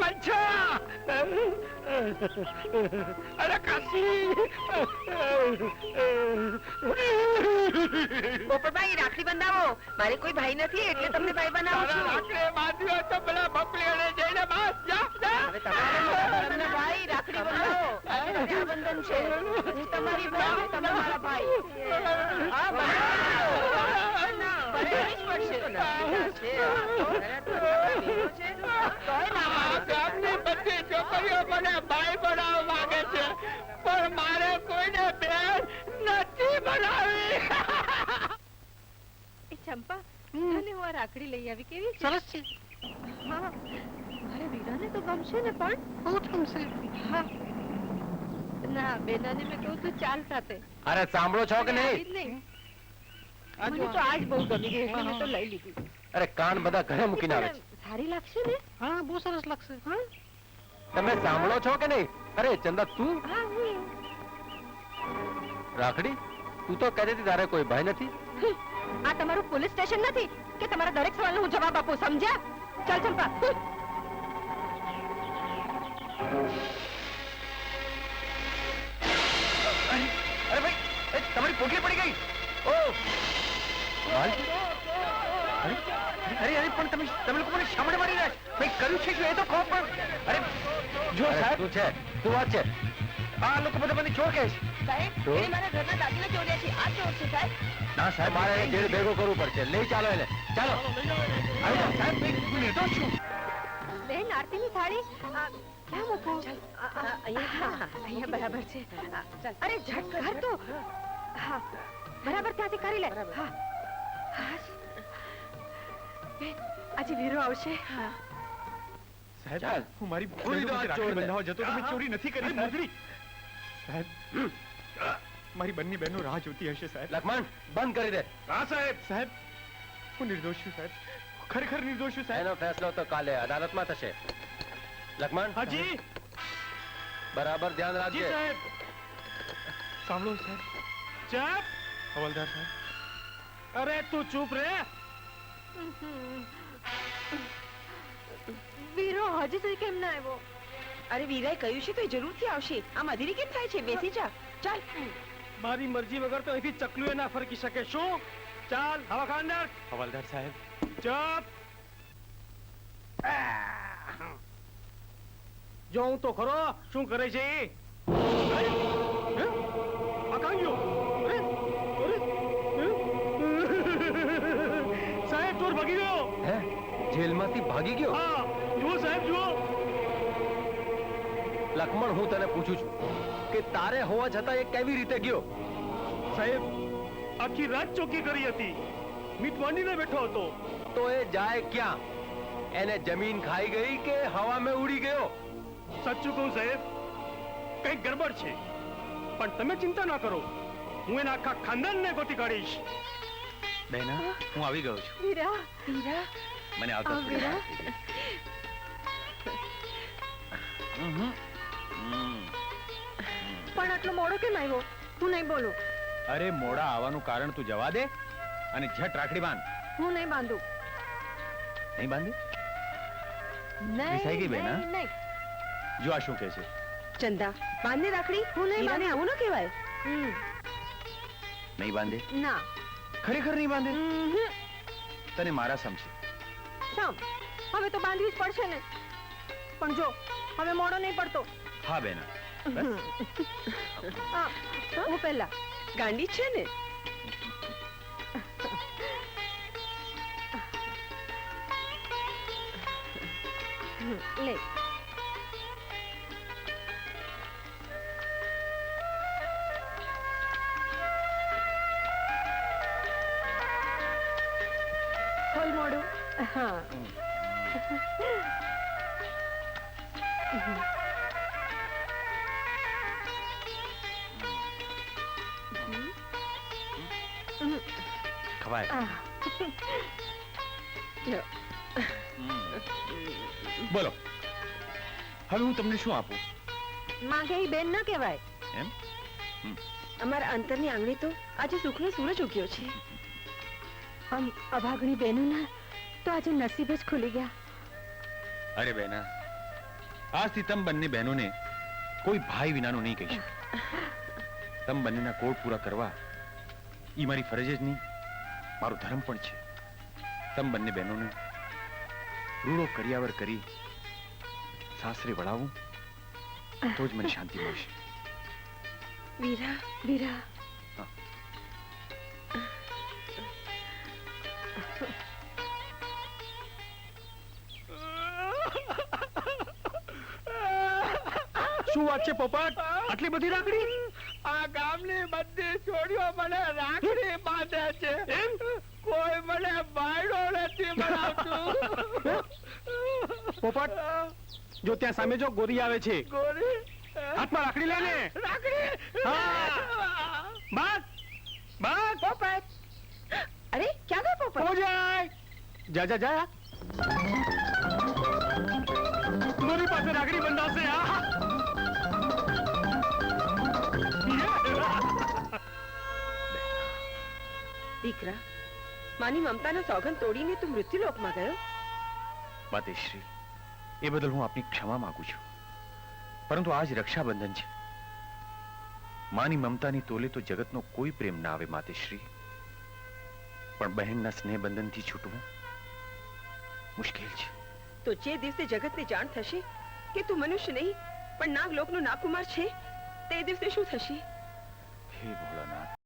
મચ્છા અરે કાશી પોપટભાઈ રાખડી બંધાવો. મારે કોઈ ભાઈ નથી એટલે તમને ભાઈ બનાવો છું. બાંધ્યો તો પેલા બકરીઓને જઈને બસ જા જા હવે તમારે તમને ભાઈ રાખડી બંધાવો આજે છે હું તમારી બહેન તમે મારા ભાઈ હા બંધાવો. બંધાવવી જ પડશે. છે, આ છે. તોય ના આ પાડે છે. ગામની બધી છોકરીઓ મને ભાઈ બનાવવા માંગે છે પણ મારે કોઈને બેન નથી બનાવી એ ચંપા તને હું આ રાખડી લઈ આવી કેવી સરસ છે હા મારે વીરાને તો ગમશે ને પણ બહુ ગમશે હા ના બેનાને મેં કહું તો ચાલ સાથે. અરે સાંભળો છો કે નહીં? મને તો આજ બહુ ગમી ગઈ એટલે મેં તો લઈ લીધી. અરે કાન બધા ઘરે મૂકીને આવે છે. સારી લાગશે ને? હા બહુ સરસ લાગશે હા. તમે સાંભળો છો કે નહીં? અરે ચંદા તું? હા હું. રાખડી તું તો કહેતી હતી તારે કોઈ ભાઈ નથી? આ તમારું પોલીસ સ્ટેશન નથી કે તમારા દરેક સવાલનો હું જવાબ આપું સમજ્યા? ચાલ ચંપા. પોટલી પડી ગઈ. ઓ. અરે અરે પણ તમે તમે લોકો મને શામળે મારી રહ્યા ભાઈ કર્યું છે શું? એ તો કહો પણ અરે જો સાહેબ. તું છે? તું વાત છે? આ લોકો બધા મને ચોર કહે છે. સાહેબ એ મારા ઘરના દાદીને ચોર્યા છે. આ ચોર છે સાહેબ. ના સાહેબ મારે જેલ ભેગો કરવું પડશે. લઈ ચાલો એને. ચાલો. આવી જાઓ સાહેબ હું નિર્દોષ છું. બેન આરતીની થાળી. ક્યાં મૂકું? અહીંયા, બરાબર છે. અરે ઝટ કર તો. હા બરાબર ત્યાંથી કરી લે. હા. હા આજે વીરો આવશે. સાહેબ. હું મારી ખોલી દો રાખડી ચોરને. જતો તો ચોરી નથી કરી સાહેબ. સાહેબ મારી બંને બહેનો રાહ જોતી હશે સાહેબ. લખમણ બંધ કરી દે. હા સાહેબ. સાહેબ હું નિર્દોષ છું સાહેબ. ખરેખર નિર્દોષ છું સાહેબ. એનો ફેસલો તો કાલે અદાલતમાં થશે. લખમણ. હાજી. બરાબર ધ્યાન જી રાખજે સાહેબ. સાંભળો સાહેબ. ચાપ હવલદાર સાહેબ. અરે તું ચૂપ રે. વીરો હજી સુધી કેમ ના આવ્યો? અરે વીરાએ કહ્યું છે તો એ જરૂરથી આવશે. આ મધીરી કેમ થાય છે? બેસી જા. ચાલ. મારી મરજી વગર તો અહીંથી ચકલુએ ના ફરકી શકે. શું? ચાલ હવા ખાનદાર હવાલદાર સાહેબ. ચપ. જોઉં તો ખરો શું કરે છે એ? ભાગી ગયો. હે? જેલમાંથી ભાગી ગયો? હા. જુઓ સાહેબ જુઓ. લખમણ હું તને પૂછું છું કે તારે હોવા છતાં એ કેવી રીતે ગયો? સાહેબ આખી રાત ચોકી કરી હતી. મીટ બેઠો હતો. તો એ જાય ક્યાં? એને જમીન ખાઈ ગઈ કે હવામાં ઉડી ગયો? સાચું કહું સાહેબ કંઈક ગરબડ છે. પણ તમે ચિંતા ના કરો. હું એના આખા ખાનદાનને ગોતી કાઢીશ. બહેના હું? આવી ગયો છું. વીરા વીરા મને આ વીરા પણ આટલો મોડો કેમ આવ્યો? હું નહીં બોલું. અરે મોડા આવવાનું કારણ તું જવા દે અને ઝટ રાખડી બાંધ. હું નહીં બાંધું. નહીં બાંધી? રિસાઈ ગઈ બેન, હા? નહીં, નહીં જો આ શું કહે છે. ચંદા બાંધને રાખડી? હું નહીં વીરાને આવું ન કહેવાય. હમ, નહીં બાંધે? ના. ખરેખર નહીં બાંધે? તને મારા સમજે સમ? હવે તો બાંધવી જ પડશે ને. પણ જો હવે મોડો નહીં પડતો. હા બેના. હું પહેલા. ગાંડી છે ને? લે. ખોલ ಮಾಡು ખવાય બોલો. હવે હું તમને શું આપું? માંગે એ બેન ના કહેવાય. એમ. અમારા અંતરની આંગળી તો આજે સુખનો સૂરજ ઉગ્યો છે. આમ અભાગણી બહેનોના તો આજે નસીબ જ ખુલી ગયા. અરે બહેના આજથી તમ બંને બહેનોને કોઈ ભાઈ વિનાનું નહીં કહીશ તમ બંનેના કોડ પૂરા કરવા ઈ મારી ફરજ જ નહીં મારો ધર્મ પણ છે. તમ બંને બહેનોને રૂડો કરિયાવર કરી સાસરે વળાવું તો જ મને શાંતિ મળશે. વીરા વીરા. શું વાત છે પોપટ? આટલી બધી રાખડી? આ ગામની બધી છોડીઓ મને રાખડી બાંધે છે. કોઈ મને બાયડો નથી બનાવતું. પોપટ જો ત્યાં સામે જો ગોરી આવે છે. ગોરી? હાથમાં રાખડી લે ને. રાખડી? હા. બસ બાગ પોપટ. અરે ક્યાં ગયો પોપટ? હો જાય. જા જા જા. મારી પાસે રાખડી બંધાશે આ દીકરા માની મમતાનો સોગંદ તોડીને તું મૃત્યુલોકમાં ગયો? માતેશ્રી એ બદલ હું આપની ક્ષમા માંગુ છું. પરંતુ આજ રક્ષાબંધન છે. માની મમતાની તોલે તો જગતનો કોઈ પ્રેમ ના આવે માતેશ્રી પણ બહેનના સ્નેહ બંધનથી છૂટવું મુશ્કેલ છે. તો જે દિવસે જગતને જાણ થશે કે તું મનુષ્ય નહીં પણ નાગલોકનો નાગકુમાર છે તે દિવસે શું થશે? હે ભોળા